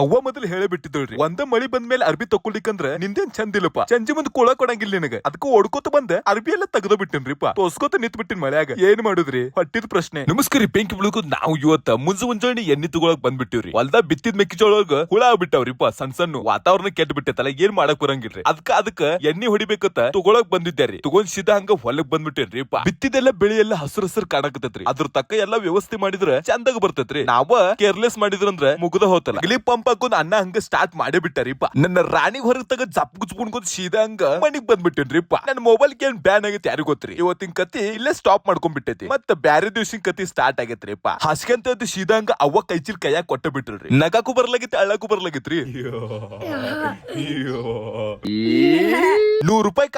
ಅವ್ವ ಮೊದಲು ಹೇಳೇ ಬಿಟ್ಟಿದ್ದಳ್ರಿ. ಒಂದ ಮಳಿ ಬಂದ್ಮೇಲೆ ಅರ್ಬಿ ತಕೊಳ್ಳಿಕಂದ್ರೆ ನಿಂದೇನ್ ಚಂದಿಲ್ಲಪ್ಪ ಚಂಜಿ ಮುಂದ್ ಕೊಳ ಕೊಡಂಗಿಲ್ಲ ನಿನಗ. ಅದಕ್ಕ ಓಡ್ಕೋತ ಬಂದ, ಅರ್ಬಿ ಎಲ್ಲ ತೆಗ್ದ ಬಿಟ್ಟಿನ್ರಿಪ್ಪ ತೋಸ್ಕೋತ ನಿಂತ್ ಬಿಟ್ಟಿನ ಮಳ್ಯಾಗ. ಏನ್ ಮಾಡುದ್ರಿ? ಹೊಟ್ಟಿದ ಪ್ರಶ್ನೆ. ನಮಸ್ಕಾರ ಬೆಂಕಿ ಬಿಳುಕು ನಾವು ಇವತ್ತ ಮುಂಜ ಮುಂಜಾನೆ ಎಣ್ಣಿ ತಗೊಳಕ್ ಬಂದ್ಬಿಟ್ಟಿವ್ರಿ. ಹೊಲ್ದ ಬಿತ್ತಿದ ಮೆಕ್ಕಿಜೋಳಗ ಹುಳ ಆಗ್ಬಿಟ್ಟವ್ರಿಪ್ಪ ಸಣ್ಣ ಸಣ್ಣ. ವಾತಾವರಣ ಕೆಟ್ಟ ಬಿಟ್ಟೈತಲ್ಲ ಏನ್ ಮಾಡಕ್ ಬರಂಗಿಲ್ರಿ. ಅದಕ್ಕ ಅದಕ್ಕ ಎಣ್ಣಿ ಹೊಡಿಬೇಕತ್ತ ತಗೊಳಕ್ ಬಂದಿದ್ದಾರಿ ತಗೊಂಡ್ ಸೀದಾ ಹಂಗ ಹೊಲಕ್ ಬಂದ್ಬಿಟ್ಟೇನ್ರಿಪ್ಪ. ಬಿತ್ತಿದೆಲ್ಲ ಬೆಳಿ ಎಲ್ಲ ಹಸಿರು ಹಸಿರು ಕಾಣಕತ್ತೈತ್ರಿ. ಅದ್ರ ತಕ್ಕ ಎಲ್ಲ ವ್ಯವಸ್ಥೆ ಮಾಡಿದ್ರ ಚಂದಾಗ ಬರ್ತೈತ್ರಿ. ನಾವ ಕೇರ್ಲೆಸ್ ಮಾಡಿದ್ರಂದ್ರ ಮುಗ್ದ ಹೋತಲ್ಲ. ಇಲ್ಲಿ ಪಂಪ್ ಹಾಕೊಂಡ್ ಅನ್ನ ಹಂಗ ಸ್ಟಾರ್ಟ್ ಮಾಡೇ ಬಿಟ್ಟಾರಿಪ್ಪ. ನನ್ನ ರಾಣಿ ಹೊರಗ್ ತಗ ಜಪ್ ಗುಚ್ಕೊಂಡ್ ಸೀದಾ ಹಂಗ ಮನಿಗ್ ಬಂದ್ಬಿಟ್ಟೇನ್ರಿಪ್ಪ. ನನ್ನ ಮೊಬೈಲ್ ಏನ್ ಬ್ಯಾನ್ ಆಗೈತಿ ಯಾರಿಗ್ ಗೊತ್ತ್ರಿ? ಇವತ್ತಿನ ಕತಿ ಇಲ್ಲೇ ಸ್ಟಾಪ್ ಮಾಡ್ಕೊಂಡ್ಬಿಟ್ಟೈತಿ ಮತ್ತ ಬ್ಯಾರೆ ದಿವ್ಸಿನ ಕತಿ ಸ್ಟಾರ್ಟ್ ಆಗೈತ್ರಿಪ್ಪ. ಹಸ್ಕಂತ ಅದು ಸೀದಾ ಹಂಗ ಅವ್ವ ಕೈಚಿಲ್ ಕೈಯಾಗ ಕೊಟ್ಟ ಬಿಟ್ರಿ ನಗಾಕು ಬರ್ಲಾಗಿತ್ತು ಅಳಕು ಬರ್ಲಾಗಿತ್ರಿ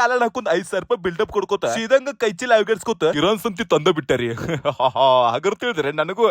ಕಾಲಲ್ಲಿ ಹಾಕೊಂಡ್ ಐದ್ ಸಾವಿರ ರೂಪಾಯಿ ಬಿಲ್ಡಪ್ ಕೊಡ್ಕೋತ ಸೀದಂಗ ಕೈಚಿಲ್ ಅಲ್ಗಡ್ಸ್ಕೋತ ಕಿರಣ್ ಸಂತಿ ತಂದ ಬಿಟ್ಟಾರಿ. ಹಾಗರ್ ತಿಳಿದ್ರೆ ನನಗೂ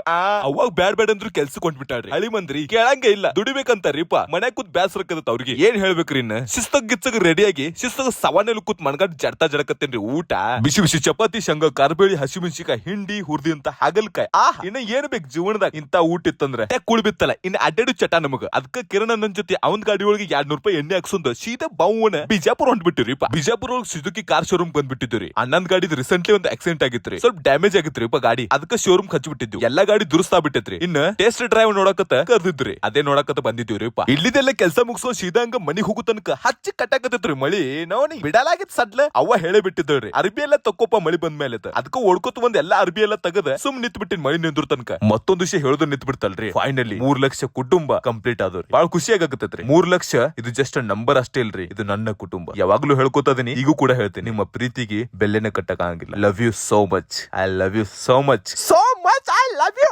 ಅವಾಗ ಬ್ಯಾಡ್ ಬ್ಯಾಡ್ ಅಂದ್ರು ಕೆಲ್ಸಕ್ ಹೊಂಟ್ಬಿಟ್ಟಾಡ್ರಿ ಹಳಿ ಮಂದ್ರಿ, ಕೇಳಂಗೆ ಇಲ್ಲ. ದುಡಿಬೇಕಂತಾರಿಪ್ಪ ಮನ್ಯಾಗ ಕೂತ್ ಬ್ಯಾಸರಕ್ಕದತ್ ಅವ್ರಿಗೆ. ಏನ್ ಹೇಳ್ಬೇಕ್ರಿ ಇನ್ನ? ಶಿಸ್ತಗ್ ಗಿಚ್ಚಗ್ ರೆಡಿಯಾಗಿ ಶಿಸ್ತಗ ಸವಾನೆಲ್ ಕೂತ್ ಮಣ್ಗಾಡ್ ಜಡ್ತಾ ಜಡಕತ್ತೇನ್ರಿ ಊಟ? ಬಿಸಿ ಬಿಸಿ ಚಪಾತಿ, ಶಂಗ, ಕಾರ್ಬೇಳಿ ಹಸಿಮೆಣಸಿಕಾಯಿ ಹಿಂಡಿ, ಹುರ್ದಿ ಅಂತ ಹಾಗಲ್ಕಾಯಿ. ಆ, ಇನ್ನ ಏನ್ ಬೇಕು ಜೀವನದಾಗ? ಇಂತ ಊಟ ಇತ್ತಂದ್ರ ಕುಳ್ ಬಿತ್ತಲ್ಲ. ಇನ್ನ ಅಡ್ಡಾಡು ಚಟ ನಮಗ. ಅದಕ್ಕ ಕಿರಣ್ ನನ್ ಜೊತೆ ಅವನ್ ಗಾಡಿ ಒಳಗೆ ಎರಡ್ ನೂರ್ ರೂಪಾಯಿ ಎಣ್ಣೆ ಹಾಕ್ಸೊಂದು, ಸೀದಾ ಬಾವುನ ಬಿಜಾಪುರ ಹೊಂಟ್ಬಿಟ್ಟಿರಿಪ್ಪ ಬಿಜಾಪುರ ಒಳಗೆ ಸುಜುಕಿ ಕಾರ್ ಶೋರೂಮ್ ಬಂದ್ಬಿಟ್ಟಿದ್ರಿ ಅಣ್ಣನ್ ಗಾಡಿ ರೀಸೆಂಟ್ಲಿ ಒಂದು ಆಕ್ಸಿಡೆಂಟ್ ಆಗಿತ್ರಿ. ಸ್ವಲ್ಪ ಡ್ಯಾಮೇಜ್ ಆಗಿತ್ರಿ ಇಪ್ಪ ಗಾಡಿ. ಅದಕ್ಕೆ ಶೋರೂಮ್ ಹಚ್ಚಿಬಿಟ್ಟಿದ್ವಿ. ಎಲ್ಲಾ ಗಾಡಿ ದುರುಸ್ತಾ ಬಿಟ್ಟಿದ್ರಿ ಇನ್ನ ಟೆಸ್ಟ್ ಡ್ರೈವ್ ನೋಡಕತ್ತ ಕರ್ದಿದ್ರಿ ಅದೇ ನೋಡಕತ್ತ ಬಂದಿದ್ವಿ ಇಪ್ಪ ಇಲ್ಲಿದೆಲ್ಲ ಕೆಲಸ ಮುಗಿಸೋ ಸೀದಾಂಗ ಮನಿ ಹೋಗು ತನಕ ಹಚ್ಚಿ ಕಟ್ಟಾಕತ್ತಿತ್ರಿ ಮಳಿ. ನೋನಿ ಬಿಡಲಾಗಿತ್ತು ಸಡ್ಲ ಅವ್ವ ಹೇಳೇ ಬಿಟ್ಟಿದ್ರಿ ಅರ್ಬಿ ಎಲ್ಲ ತಕ್ಕೋಪ ಮಳಿ ಬಂದ ಮೇಲೆ ಅದಕ್ಕ ಓಡ್ಕೋತ ಒಂದ್ ಎಲ್ಲಾ ಅರ್ಬಿ ಎಲ್ಲ ತೆಗದ ಸುಮ್ ನಿಂತ್ ಬಿಟ್ಟಿನ ಮಳಿ ನಿಂದ್ರ ತನಕ. ಮತ್ತೊಂದ್ ವಿಷಯ ಹೇಳೋದು ನಿಂತ್ ಬಿಡ್ತಲ್ರಿ ಫೈನಲಿ ಮೂರ್ ಲಕ್ಷ ಕುಟುಂಬ ಕಂಪ್ಲೀಟ್ ಆದವ್ರಿ. ಬಹಳ ಖುಷಿ ಆಗತ್ತೈತ್ರಿ. ಮೂರ್ ಲಕ್ಷ, ಇದು ಜಸ್ಟ್ ನಂಬರ್ ಅಷ್ಟೇ ಇಲ್ರಿ. ಇದು ನನ್ನ ಕುಟುಂಬ. ಯಾವಾಗ್ಲೂ ಹೇಳ್ಕೊತದೀನಿ ಈಗೂ ಕೂಡ ಹೇಳ್ತೀನಿ ನಿಮ್ಮ ಪ್ರೀತಿಗೆ ಬೆಲೆನ ಕಟ್ಟಕ್ಕಾಗಿಲ್ಲ. Love you so much I love you so much so much I love you